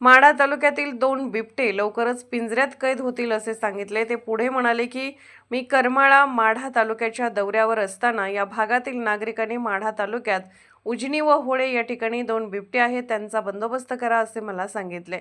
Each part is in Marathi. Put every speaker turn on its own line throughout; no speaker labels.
माढा तालुक्यातील दोन बिबटे लवकरच पिंजऱ्यात कैद होतील असे सांगितले. ते पुढे म्हणाले की मी करमाळा माढा तालुक्याच्या दौऱ्यावर असताना या भागातील नागरिकांनी माढा तालुक्यात उजनी व होळे या ठिकाणी दोन बिबटे आहेत त्यांचा बंदोबस्त करा असे मला सांगितले.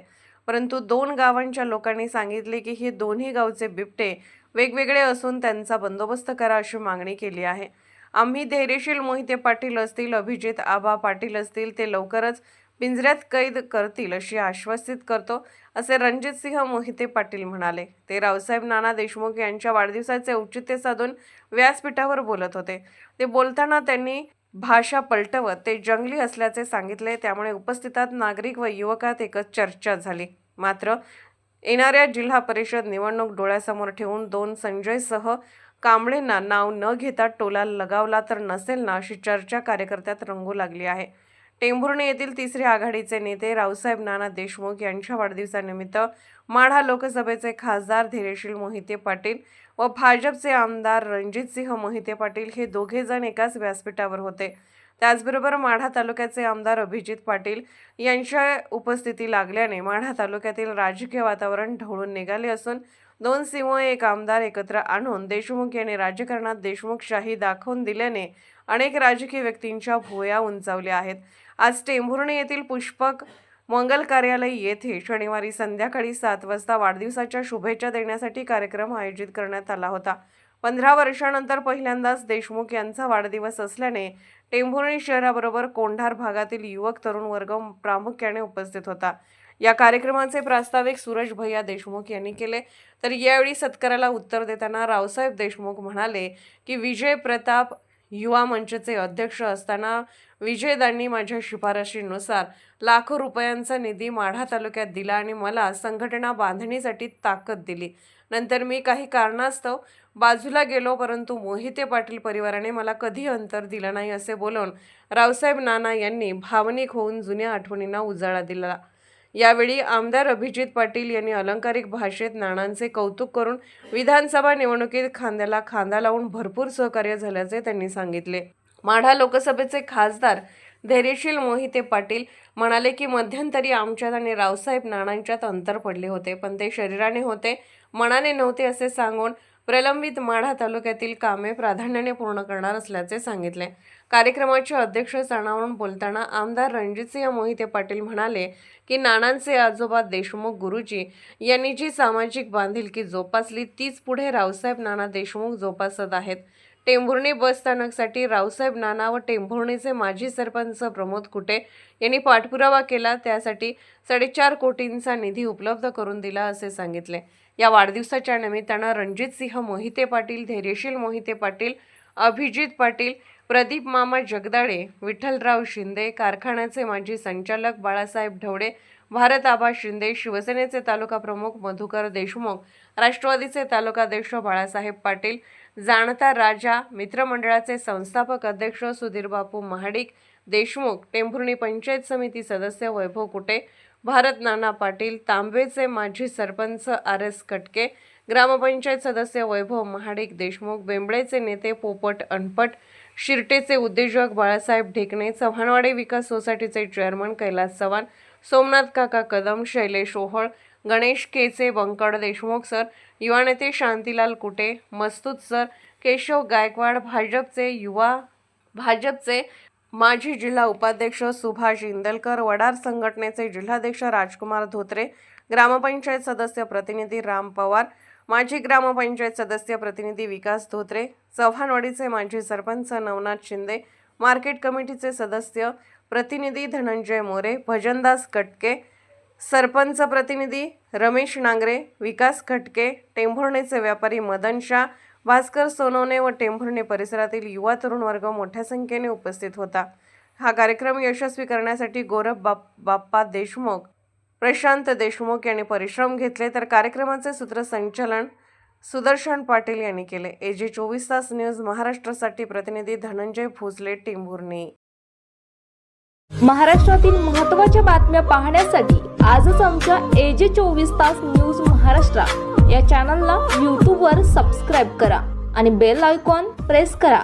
परंतु दोन गावांच्या लोकांनी सांगितले की हे दोन्ही गावचे बिबटे वेगवेगळे असून त्यांचा बंदोबस्त करा अशी मागणी केली आहे. आम्ही धैर्यशील मोहिते पाटील असतील अभिजित आबा पाटील असतील ते लवकरच पिंजऱ्यात कैद करतील अशी आश्वासित करतो असे रणजितसिंह मोहिते पाटील म्हणाले. ते रावसाहेब नाना देशमुख यांच्या वाढदिवसाचे औचित्य साधून व्यासपीठावर बोलत होते. ते बोलताना त्यांनी भाषा पलटवत ते जंगली असल्याचे सांगितले. त्यामुळे उपस्थितात नागरिक व युवकात एकच चर्चा झाली. मात्र येणाऱ्या जिल्हा परिषद निवडणूक डोळ्यासमोर ठेवून दोन संजयसह कांबळेंना नाव न घेता टोला लगावला तर नसेल ना अशी चर्चा कार्यकर्त्यात रंगू लागली आहे. टेंभुर्णी येथील तिसरे आघाडीचे नेते रावसाहेब नाना देशमुख यांच्या वाढदिवसानिमित्त माढा लोकसभेचे खासदार धैर्यशील मोहिते पाटील व भाजपचे आमदार रणजितसिंह मोहिते पाटील हे दोघे जण एकाच व्यासपीठावर होते. त्याचबरोबर माढा तालुक्याचे आमदार अभिजित पाटील यांच्या उपस्थिती लागल्याने माढा तालुक्यातील राजकीय वातावरण ढवळून निघाले असून दोन सिंह एक आमदार एकत्र आणून देशमुख यांनी राजकारणात देशमुखशाही दाखवून दिल्याने अनेक राजकीय व्यक्तींच्या भुया उंचावल्या आहेत. आज टेंभुर्णी येथील पुष्पक मंगल कार्यालय येथे शनिवारी संध्याकाळी सात वाजता वाढदिवसाच्या शुभेच्छा देण्यासाठी कार्यक्रम आयोजित करण्यात आला होता. पंधरा वर्षानंतर पहिल्यांदाच देशमुख यांचा वाढदिवस असल्याने टेंभुर्णी शहराबरोबर कोंढार भागातील युवक तरुण वर्ग प्रामुख्याने उपस्थित होता. या कार्यक्रमाचे प्रास्ताविक सूरज भैया देशमुख यांनी केले. तर यावेळी सत्काराला उत्तर देताना रावसाहेब देशमुख म्हणाले की विजय प्रताप युवा मंचचे अध्यक्ष असताना विजयदांनी माझ्या शिफारशीनुसार लाखो रुपयांचा निधी माढा तालुक्यात दिला आणि मला संघटना बांधणीसाठी ताकद दिली. नंतर मी काही कारणास्तव बाजूला गेलो परंतु मोहिते पाटील परिवाराने मला कधी अंतर दिलं नाही असे बोलून रावसाहेब नाना यांनी भावनिक होऊन जुन्या आठवणींना उजाळा दिला. यावेळी आमदार अभिजित पाटील यांनी अलंकारिक भाषेत नाणांचे कौतुक करून विधानसभा निवडणुकीत खांद्याला खांदा लावून भरपूर सहकार्य झाल्याचे त्यांनी सांगितले. माढा लोकसभेचे खासदार धैर्यशील मोहिते पाटील म्हणाले की मध्यंतरी आमच्यात आणि रावसाहेब नानांच्यात अंतर पडले होते पण ते शरीराने होते मनाने नव्हते असे सांगून प्रलंबित माढा तालुक्यातील कामे प्राधान्याने पूर्ण करणार असल्याचे सांगितले. कार्यक्रमाचे अध्यक्ष स्थानावरून बोलताना आमदार रणजितसिंह मोहिते पाटील म्हणाले की नानांचे आजोबा देशमुख गुरुजी यांनी जी सामाजिक बांधिलकी जोपासली तीच पुढे रावसाहेब नाना देशमुख जोपासत आहेत. टेंभुर्णी बस स्थानकसाठी रावसाहेब नाना व टेंभुर्णीचे माजी सरपंच प्रमोद कुटे यांनी पाठपुरावा केला. त्यासाठी साडेचार कोटींचा निधी उपलब्ध करून दिला असे सांगितले. या वाढदिवसाच्या निमित्तानं रणजितसिंह मोहिते पाटील धैर्यशील मोहिते पाटील अभिजित पाटील प्रदीप मामा जगदाळे विठ्ठलराव शिंदे कारखान्याचे माजी संचालक बाळासाहेब ढवडे भारत आबा शिंदे शिवसेनेचे तालुका प्रमुख मधुकर देशमुख राष्ट्रवादीचे तालुकाध्यक्ष बाळासाहेब पाटील जाणता राजा मित्रमंडळाचे संस्थापक अध्यक्ष सुधीर बापू महाडिक देशमुख टेंभुर्णी पंचायत समिती सदस्य वैभव कुटे भारत नाना पाटील तांबेचे माजी सरपंच आर एस कटके ग्रामपंचायत सदस्य वैभव महाडिक देशमुख बेंबळेचे नेते पोपट अनपट शिर्टेचे उद्योजक बाळासाहेब ढेकणे चव्हाणवाडी विकास सोसायटीचे चेअरमन कैलास चव्हाण सोमनाथ काका कदम शैलेश ओहळ गणेश केचे बंकड देशमुख सर युवा नेते शांतीलाल कुटे मस्तूत सर केशव गायकवाड भाजपचे युवा भाजपचे माजी जिल्हा उपाध्यक्ष सुभाष इंदलकर वडार संघटनेचे जिल्हाध्यक्ष राजकुमार धोत्रे ग्रामपंचायत सदस्य प्रतिनिधी राम पवार माजी ग्रामपंचायत सदस्य प्रतिनिधी विकास धोत्रे चव्हाणवाडीचे माजी सरपंच नवनाथ शिंदे मार्केट कमिटीचे सदस्य प्रतिनिधी धनंजय मोरे भजनदास कटके सरपंच प्रतिनिधी रमेश नांगरे विकास खटके टेंभुर्णेचे व्यापारी मदन शाह भास्कर सोनवणे व टेंभुर्णे परिसरातील युवा तरुण वर्ग मोठ्या संख्येने उपस्थित होता. हा कार्यक्रम यशस्वी करण्यासाठी गौरव बाप बाप्पा देशमुख प्रशांत देशमुख यांनी परिश्रम घेतले तर कार्यक्रमाचे सूत्रसंचालन सुदर्शन पाटील यांनी केले. एजे चोवीस तास न्यूज महाराष्ट्रासाठी प्रतिनिधी धनंजय भोसले टिंभुर्णी
महाराष्ट्रातील महत्त्वाच्या बातम्या पाहण्यासाठी आजच आमच्या एजे चोवीस तास न्यूज महाराष्ट्र या चॅनलला यूट्यूबवर सबस्क्राईब करा आणि बेल आयकॉन प्रेस करा.